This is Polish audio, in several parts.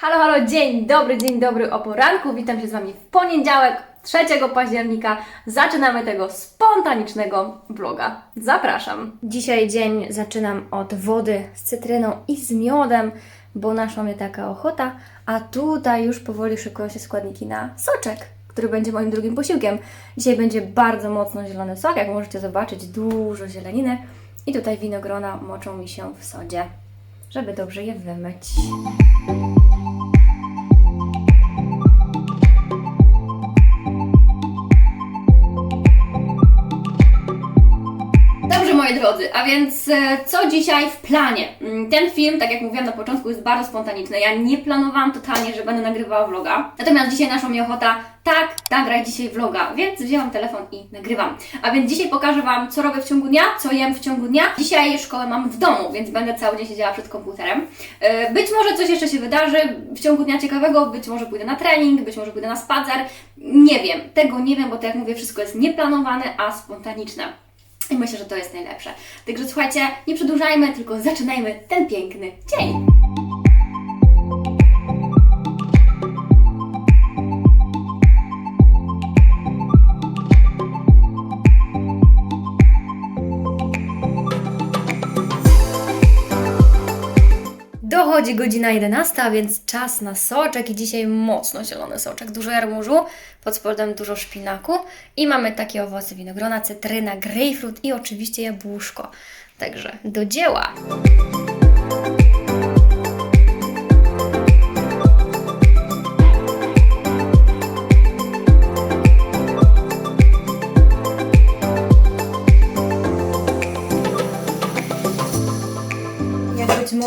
Halo, halo, dzień dobry, dzień dobry o poranku. Witam się z Wami w poniedziałek, 3 października. Zaczynamy tego spontanicznego vloga. Zapraszam. Dzisiaj dzień zaczynam od wody z cytryną i z miodem, bo naszła mnie taka ochota. A tutaj już powoli szykują się składniki na soczek, który będzie moim drugim posiłkiem. Dzisiaj będzie bardzo mocno zielony sok, jak możecie zobaczyć, dużo zieleniny. I tutaj winogrona moczą mi się w sodzie, żeby dobrze je wymyć. Moi drodzy, a więc e, co dzisiaj w planie? Mm, Ten film, tak jak mówiłam na początku, jest bardzo spontaniczny. Ja nie planowałam totalnie, że będę nagrywała vloga. Natomiast dzisiaj naszła mi ochota, tak, nagraj dzisiaj vloga, więc wzięłam telefon i nagrywam. A więc dzisiaj pokażę Wam, co robię w ciągu dnia, co jem w ciągu dnia. Dzisiaj szkołę mam w domu, więc będę cały dzień siedziała przed komputerem. E, Być może coś jeszcze się wydarzy w ciągu dnia ciekawego, być może pójdę na trening, być może pójdę na spacer. Nie wiem, tego nie wiem, bo tak jak mówię, wszystko jest nieplanowane, a spontaniczne. I myślę, że to jest najlepsze. Także słuchajcie, nie przedłużajmy, tylko zaczynajmy ten piękny dzień. Dochodzi godzina 11, a więc czas na soczek i dzisiaj mocno zielony soczek. Dużo jarmużu, pod spodem dużo szpinaku i mamy takie owoce winogrona, cytryna, grejpfrut i oczywiście jabłuszko. Także do dzieła!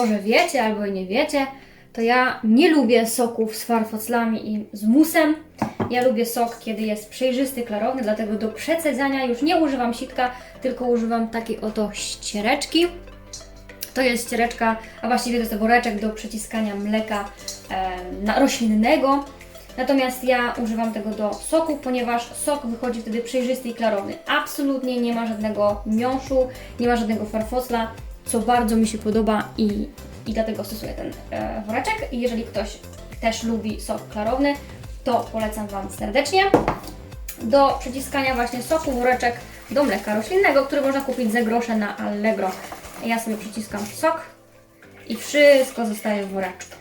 Może wiecie albo nie wiecie, to ja nie lubię soków z farfoclami i z musem. Ja lubię sok, kiedy jest przejrzysty, klarowny, dlatego do przecedzania już nie używam sitka, tylko używam takiej oto ściereczki. To jest ściereczka, a właściwie to jest woreczek do przeciskania mleka e, roślinnego. Natomiast ja używam tego do soku, ponieważ sok wychodzi wtedy przejrzysty i klarowny. Absolutnie nie ma żadnego miąższu, nie ma żadnego farfocla, co bardzo mi się podoba i, i dlatego stosuję ten e, woreczek. I jeżeli ktoś też lubi sok klarowny, to polecam Wam serdecznie. Do przyciskania właśnie soku woreczek do mleka roślinnego, który można kupić za grosze na Allegro. Ja sobie przyciskam sok i wszystko zostaje w woreczku.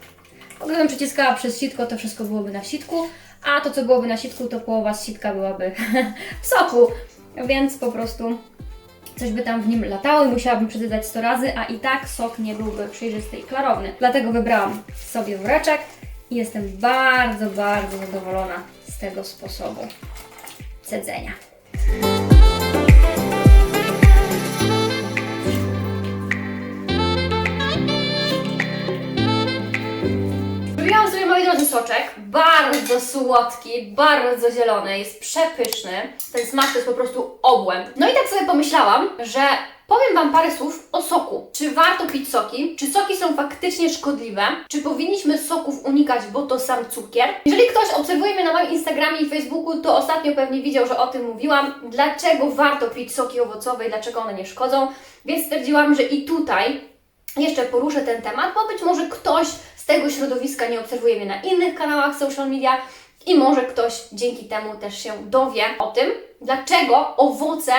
Gdybym przyciskała przez sitko, to wszystko byłoby na sitku, a to, co byłoby na sitku, to połowa z sitka byłaby w soku. Więc po prostu coś by tam w nim latało i musiałabym przeczytać 100 razy, a i tak sok nie byłby przejrzysty i klarowny. Dlatego wybrałam sobie woreczek i jestem bardzo, bardzo zadowolona z tego sposobu cedzenia. Zrobiłam sobie, moi drodzy, soczek. Bardzo słodki, bardzo zielony, jest przepyszny. Ten smak to jest po prostu obłęd. No i tak sobie pomyślałam, że powiem Wam parę słów o soku. Czy warto pić soki? Czy soki są faktycznie szkodliwe? Czy powinniśmy soków unikać, bo to sam cukier? Jeżeli ktoś obserwuje mnie na moim Instagramie i Facebooku, to ostatnio pewnie widział, że o tym mówiłam. Dlaczego warto pić soki owocowe i dlaczego one nie szkodzą? Więc stwierdziłam, że i tutaj jeszcze poruszę ten temat, bo być może ktoś z tego środowiska nie obserwuje mnie na innych kanałach social media i może ktoś dzięki temu też się dowie o tym, dlaczego owoce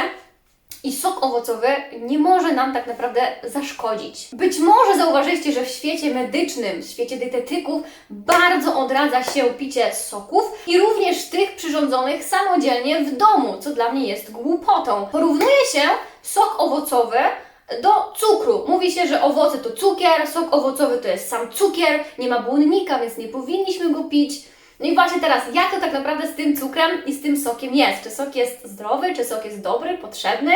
i sok owocowy nie może nam tak naprawdę zaszkodzić. Być może zauważyliście, że w świecie medycznym, w świecie dietetyków bardzo odradza się picie soków i również tych przyrządzonych samodzielnie w domu, co dla mnie jest głupotą. Porównuje się sok owocowy do cukru. Mówi się, że owoce to cukier, sok owocowy to jest sam cukier, nie ma błonnika, więc nie powinniśmy go pić. No i właśnie teraz, jak to tak naprawdę z tym cukrem i z tym sokiem jest? Czy sok jest zdrowy, czy sok jest dobry, potrzebny?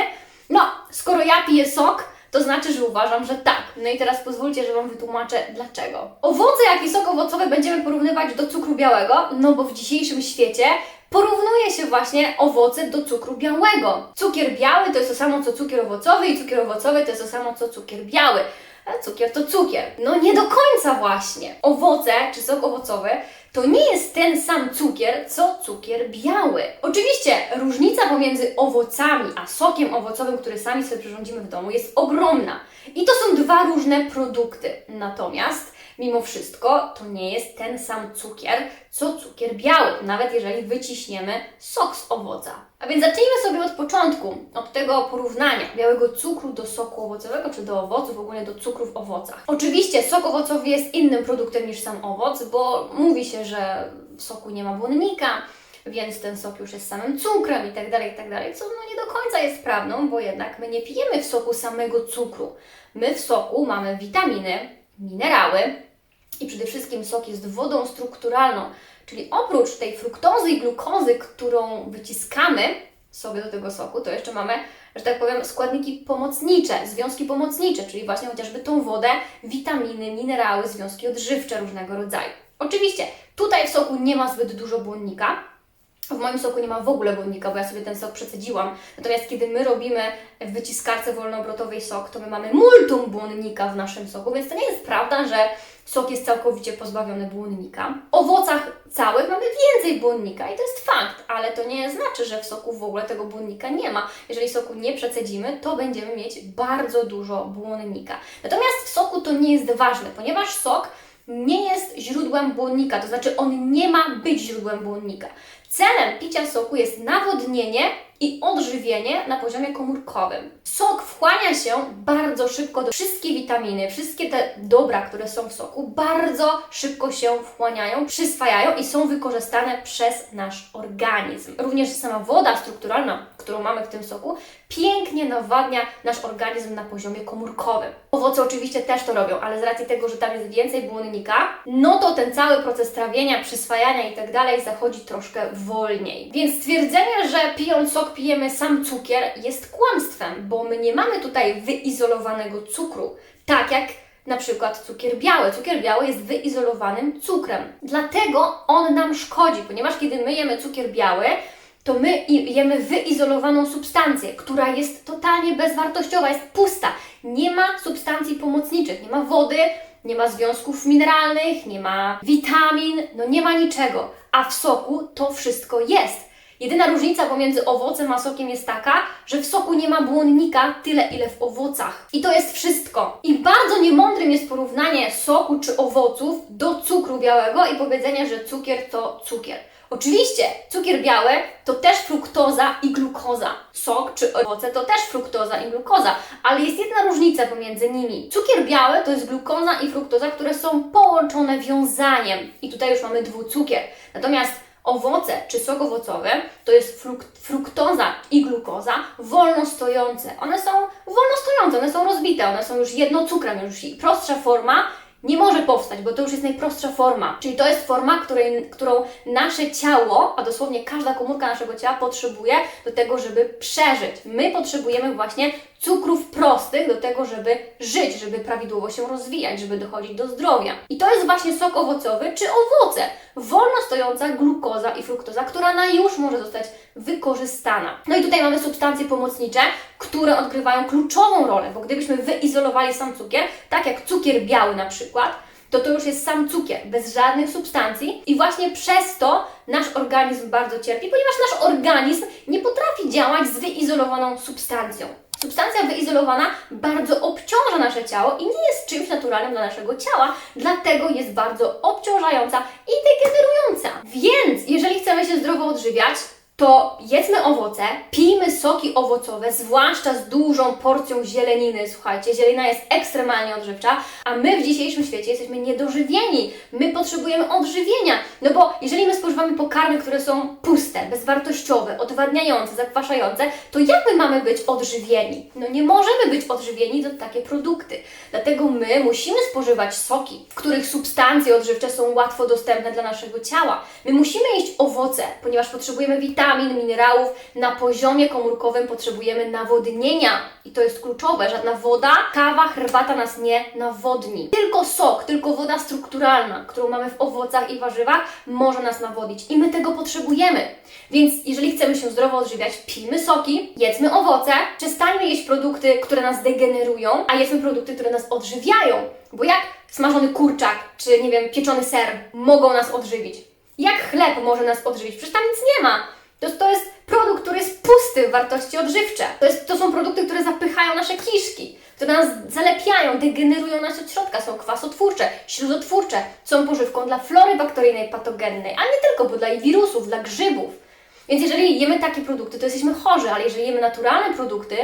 No, skoro ja piję sok, to znaczy, że uważam, że tak. No i teraz pozwólcie, że Wam wytłumaczę dlaczego. Owoce, jak i sok owocowy będziemy porównywać do cukru białego, no bo w dzisiejszym świecie porównuje się właśnie owoce do cukru białego. Cukier biały to jest to samo co cukier owocowy i cukier owocowy to jest to samo co cukier biały. A cukier to cukier. No nie do końca właśnie. Owoce czy sok owocowy to nie jest ten sam cukier, co cukier biały. Oczywiście różnica pomiędzy owocami a sokiem owocowym, który sami sobie przyrządzimy w domu, jest ogromna. I to są dwa różne produkty. Natomiast mimo wszystko to nie jest ten sam cukier, co cukier biały, nawet jeżeli wyciśniemy sok z owoca. A więc zacznijmy sobie od początku, od tego porównania białego cukru do soku owocowego, czy do owoców, ogólnie do cukru w owocach. Oczywiście sok owocowy jest innym produktem niż sam owoc, bo mówi się, że w soku nie ma błonnika, więc ten sok już jest samym cukrem i tak dalej, i tak dalej, co no nie do końca jest prawdą, bo jednak my nie pijemy w soku samego cukru. My w soku mamy witaminy, minerały i przede wszystkim sok jest wodą strukturalną, czyli oprócz tej fruktozy i glukozy, którą wyciskamy sobie do tego soku, to jeszcze mamy, że tak powiem, składniki pomocnicze, związki pomocnicze, czyli właśnie chociażby tą wodę, witaminy, minerały, związki odżywcze różnego rodzaju. Oczywiście tutaj w soku nie ma zbyt dużo błonnika, w moim soku nie ma w ogóle błonnika, bo ja sobie ten sok przecedziłam. Natomiast kiedy my robimy w wyciskarce wolnoobrotowej sok, to my mamy multum błonnika w naszym soku, więc to nie jest prawda, że sok jest całkowicie pozbawiony błonnika. W owocach całych mamy więcej błonnika i to jest fakt, ale to nie znaczy, że w soku w ogóle tego błonnika nie ma. Jeżeli soku nie przecedzimy, to będziemy mieć bardzo dużo błonnika. Natomiast w soku to nie jest ważne, ponieważ sok nie jest źródłem błonnika, to znaczy on nie ma być źródłem błonnika. Celem picia soku jest nawodnienie i odżywienie na poziomie komórkowym. Sok wchłania się bardzo szybko do wszystkie witaminy, wszystkie te dobra, które są w soku, bardzo szybko się wchłaniają, przyswajają i są wykorzystane przez nasz organizm. Również sama woda strukturalna, którą mamy w tym soku, pięknie nawadnia nasz organizm na poziomie komórkowym. Owoce oczywiście też to robią, ale z racji tego, że tam jest więcej błonnika, no to ten cały proces trawienia, przyswajania i tak dalej zachodzi troszkę wolniej. Więc stwierdzenie, że pijąc sok pijemy sam cukier jest kłamstwem, bo my nie mamy tutaj wyizolowanego cukru, tak jak na przykład cukier biały. Cukier biały jest wyizolowanym cukrem. Dlatego on nam szkodzi, ponieważ kiedy my jemy cukier biały, to my jemy wyizolowaną substancję, która jest totalnie bezwartościowa, jest pusta. Nie ma substancji pomocniczych, nie ma wody, nie ma związków mineralnych, nie ma witamin, no nie ma niczego. A w soku to wszystko jest. Jedyna różnica pomiędzy owocem a sokiem jest taka, że w soku nie ma błonnika tyle, ile w owocach. I to jest wszystko. I bardzo niemądrym jest porównanie soku czy owoców do cukru białego i powiedzenie, że cukier to cukier. Oczywiście, cukier biały to też fruktoza i glukoza. Sok czy owoce to też fruktoza i glukoza, ale jest jedna różnica pomiędzy nimi. Cukier biały to jest glukoza i fruktoza, które są połączone wiązaniem. I tutaj już mamy dwucukier. Natomiast owoce czy sok owocowy to jest fruk fruktoza i glukoza wolno stojące. One są wolno stojące, one są rozbite, one są już jednocukrem, już i prostsza forma nie może powstać, bo to już jest najprostsza forma. Czyli to jest forma, której, którą nasze ciało, a dosłownie każda komórka naszego ciała potrzebuje do tego, żeby przeżyć. My potrzebujemy właśnie cukrów prostych do tego, żeby żyć, żeby prawidłowo się rozwijać, żeby dochodzić do zdrowia. I to jest właśnie sok owocowy czy owoce. Wolno stojąca glukoza i fruktoza, która na już może zostać wykorzystana. No i tutaj mamy substancje pomocnicze, które odgrywają kluczową rolę, bo gdybyśmy wyizolowali sam cukier, tak jak cukier biały na przykład, to to już jest sam cukier, bez żadnych substancji i właśnie przez to nasz organizm bardzo cierpi, ponieważ nasz organizm nie potrafi działać z wyizolowaną substancją. Substancja wyizolowana bardzo obciąża nasze ciało i nie jest czymś naturalnym dla naszego ciała, dlatego jest bardzo obciążająca i degenerująca. Więc jeżeli chcemy się zdrowo odżywiać, to jedzmy owoce, pijmy soki owocowe, zwłaszcza z dużą porcją zieleniny. Słuchajcie, zielenia jest ekstremalnie odżywcza, a my w dzisiejszym świecie jesteśmy niedożywieni. My potrzebujemy odżywienia. No bo jeżeli my spożywamy pokarmy, które są puste, bezwartościowe, odwadniające, zakwaszające, to jak my mamy być odżywieni? No nie możemy być odżywieni do takie produkty. Dlatego my musimy spożywać soki, w których substancje odżywcze są łatwo dostępne dla naszego ciała. My musimy jeść owoce, ponieważ potrzebujemy witamin, minerałów. Na poziomie komórkowym potrzebujemy nawodnienia i to jest kluczowe. Żadna woda, kawa, herbata nas nie nawodni. Tylko sok, tylko woda strukturalna, którą mamy w owocach i warzywach, może nas nawodnić i my tego potrzebujemy. Więc jeżeli chcemy się zdrowo odżywiać, pijmy soki, jedzmy owoce, przestańmy jeść produkty, które nas degenerują, a jedzmy produkty, które nas odżywiają. Bo jak smażony kurczak, czy nie wiem, pieczony ser mogą nas odżywić? Jak chleb może nas odżywić? Przecież tam nic nie ma. To, to jest produkt, który jest pusty w wartości odżywcze. To, jest, to są produkty, które zapychają nasze kiszki, które nas zalepiają, degenerują nas od środka. Są kwasotwórcze, śluzotwórcze, są pożywką dla flory bakteryjnej patogennej, ale nie tylko, bo dla wirusów, dla grzybów. Więc jeżeli jemy takie produkty, to jesteśmy chorzy, ale jeżeli jemy naturalne produkty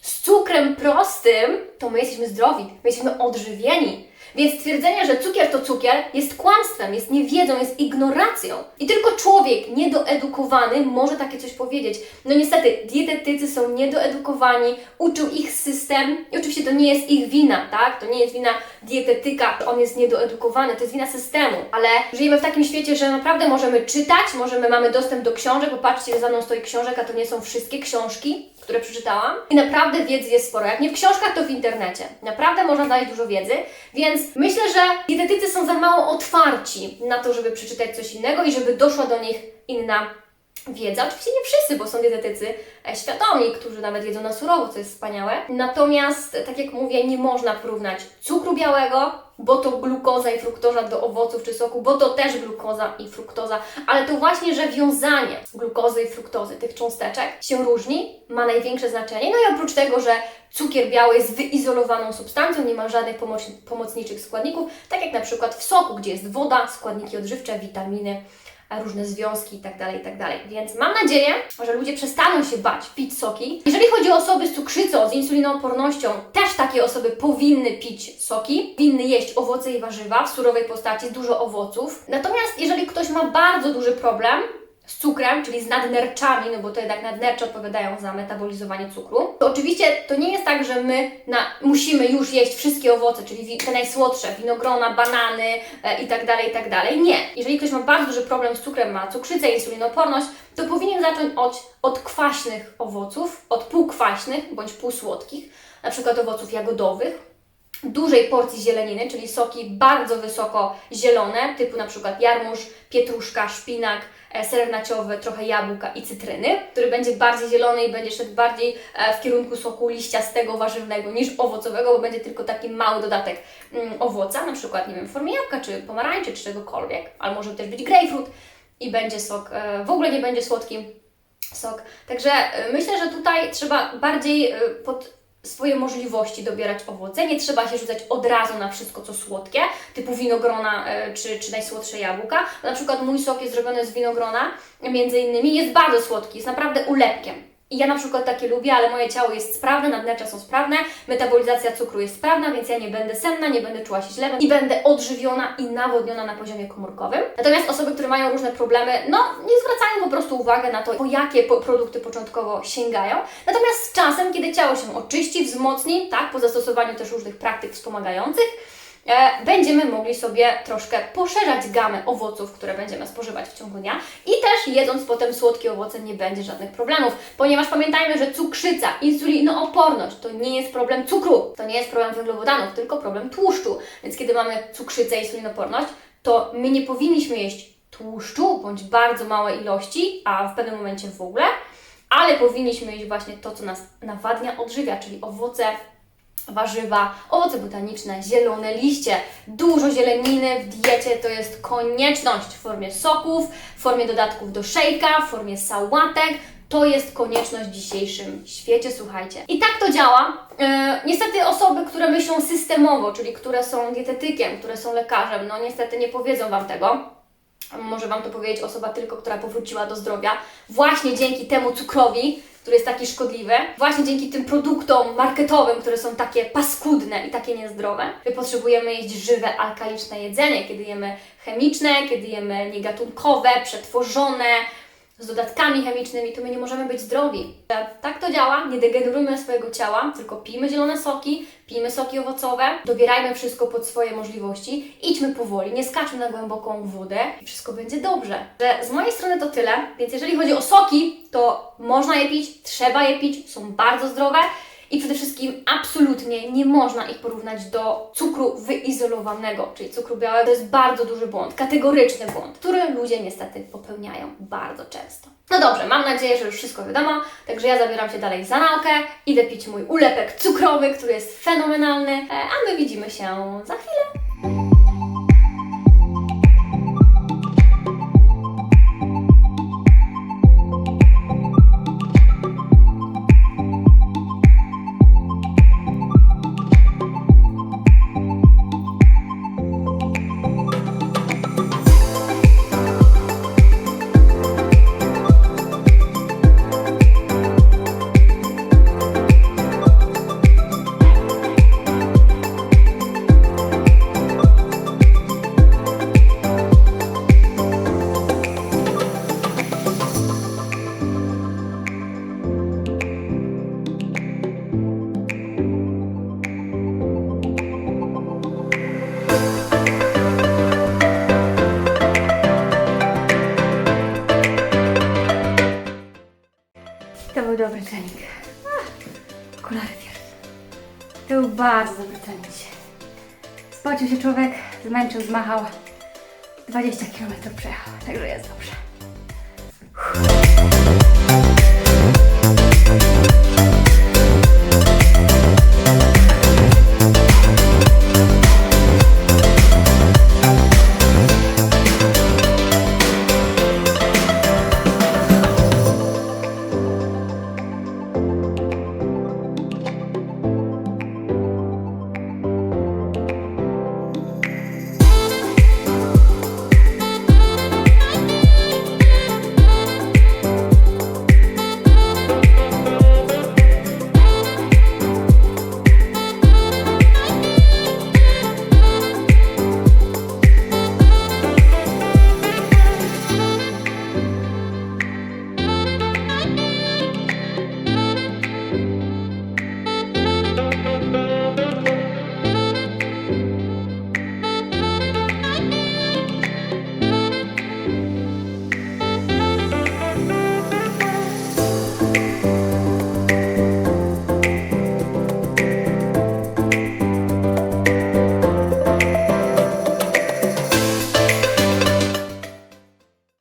z cukrem prostym, to my jesteśmy zdrowi, my jesteśmy odżywieni. Więc twierdzenie, że cukier to cukier jest kłamstwem, jest niewiedzą, jest ignoracją. I tylko człowiek niedoedukowany może takie coś powiedzieć. No niestety, dietetycy są niedoedukowani, uczył ich system i oczywiście to nie jest ich wina, tak? To nie jest wina dietetyka, on jest niedoedukowany, to jest wina systemu. Ale żyjemy w takim świecie, że naprawdę możemy czytać, możemy, mamy dostęp do książek, bo patrzcie, za mną stoi książek, a to nie są wszystkie książki, które przeczytałam. I naprawdę wiedzy jest sporo. Jak nie w książkach, to w internecie. Naprawdę można znaleźć dużo wiedzy, więc myślę, że dietetycy są za mało otwarci na to, żeby przeczytać coś innego i żeby doszła do nich inna wiedza. Oczywiście nie wszyscy, bo są dietetycy e, świadomi, którzy nawet jedzą na surowo, co jest wspaniałe. Natomiast, tak jak mówię, nie można porównać cukru białego, bo to glukoza i fruktoza do owoców czy soku, bo to też glukoza i fruktoza, ale to właśnie, że wiązanie glukozy i fruktozy, tych cząsteczek się różni, ma największe znaczenie. No i oprócz tego, że cukier biały jest wyizolowaną substancją, nie ma żadnych pomoc- pomocniczych składników, tak jak na przykład w soku, gdzie jest woda, składniki odżywcze, witaminy, różne związki itd., itd. Więc mam nadzieję, że ludzie przestaną się bać pić soki. Jeżeli chodzi o osoby z cukrzycą, z insulinoopornością, też takie osoby powinny pić soki, powinny jeść owoce i warzywa w surowej postaci, dużo owoców. Natomiast jeżeli ktoś ma bardzo duży problem, z cukrem, czyli z nadnerczami, no bo to jednak nadnercze odpowiadają za metabolizowanie cukru, to oczywiście to nie jest tak, że my na, musimy już jeść wszystkie owoce, czyli te najsłodsze, winogrona, banany e, i tak tak dalej. Nie. Jeżeli ktoś ma bardzo duży problem z cukrem, ma cukrzycę, insulinoporność, to powinien zacząć od, od kwaśnych owoców, od półkwaśnych bądź półsłodkich, na przykład owoców jagodowych, dużej porcji zieleniny, czyli soki bardzo wysoko zielone, typu na przykład jarmuż, pietruszka, szpinak, ser naciowy, trochę jabłka i cytryny, który będzie bardziej zielony i będzie szedł bardziej e, w kierunku soku liściastego, warzywnego niż owocowego, bo będzie tylko taki mały dodatek mm, owoca, na przykład, nie wiem, w formie jabłka, czy pomarańczy, czy czegokolwiek, ale może też być grapefruit i będzie sok, e, w ogóle nie będzie słodki sok. Także e, myślę, że tutaj trzeba bardziej e, pod swoje możliwości dobierać owoce. Nie trzeba się rzucać od razu na wszystko, co słodkie, typu winogrona e, czy, czy najsłodsze jabłka. Na przykład mój sok jest zrobiony z winogrona, między innymi, jest bardzo słodki, jest naprawdę ulepkiem. Ja na przykład takie lubię, ale moje ciało jest sprawne, nadnercza są sprawne, metabolizacja cukru jest sprawna, więc ja nie będę senna, nie będę czuła się źle i będę odżywiona i nawodniona na poziomie komórkowym. Natomiast osoby, które mają różne problemy, no nie zwracają po prostu uwagi na to, po jakie produkty początkowo sięgają. Natomiast z czasem, kiedy ciało się oczyści, wzmocni, tak, po zastosowaniu też różnych praktyk wspomagających, będziemy mogli sobie troszkę poszerzać gamę owoców, które będziemy spożywać w ciągu dnia. I też jedząc potem słodkie owoce nie będzie żadnych problemów, ponieważ pamiętajmy, że cukrzyca, insulinooporność to nie jest problem cukru, to nie jest problem węglowodanów, tylko problem tłuszczu. Więc kiedy mamy cukrzycę, insulinoporność, to my nie powinniśmy jeść tłuszczu bądź bardzo małe ilości, a w pewnym momencie w ogóle, ale powinniśmy jeść właśnie to, co nas nawadnia, odżywia, czyli owoce, warzywa, owoce botaniczne, zielone liście, dużo zieleniny w diecie to jest konieczność w formie soków, w formie dodatków do szejka, w formie sałatek. To jest konieczność w dzisiejszym świecie, słuchajcie. I tak to działa. E, niestety osoby, które myślą systemowo, czyli które są dietetykiem, które są lekarzem, no niestety nie powiedzą Wam tego. Może Wam to powiedzieć osoba tylko, która powróciła do zdrowia, właśnie dzięki temu cukrowi, który jest taki szkodliwy, właśnie dzięki tym produktom marketowym, które są takie paskudne i takie niezdrowe. My potrzebujemy jeść żywe, alkaliczne jedzenie, kiedy jemy chemiczne, kiedy jemy niegatunkowe, przetworzone, z dodatkami chemicznymi, to my nie możemy być zdrowi. Tak to działa, nie degenerujmy swojego ciała, tylko pijmy zielone soki, pijmy soki owocowe, dobierajmy wszystko pod swoje możliwości, idźmy powoli, nie skaczmy na głęboką wodę i wszystko będzie dobrze. Że z mojej strony to tyle, więc jeżeli chodzi o soki, to można je pić, trzeba je pić, są bardzo zdrowe. I przede wszystkim absolutnie nie można ich porównać do cukru wyizolowanego, czyli cukru białego. To jest bardzo duży błąd, kategoryczny błąd, który ludzie niestety popełniają bardzo często. No dobrze, mam nadzieję, że już wszystko wiadomo, także ja zabieram się dalej za naukę, idę pić mój ulepek cukrowy, który jest fenomenalny, e, a my widzimy się za chwilę. bardzo dobrze cenić. Spocił się człowiek, zmęczył, zmachał. 20 km przejechał, także jest dobrze. Uff.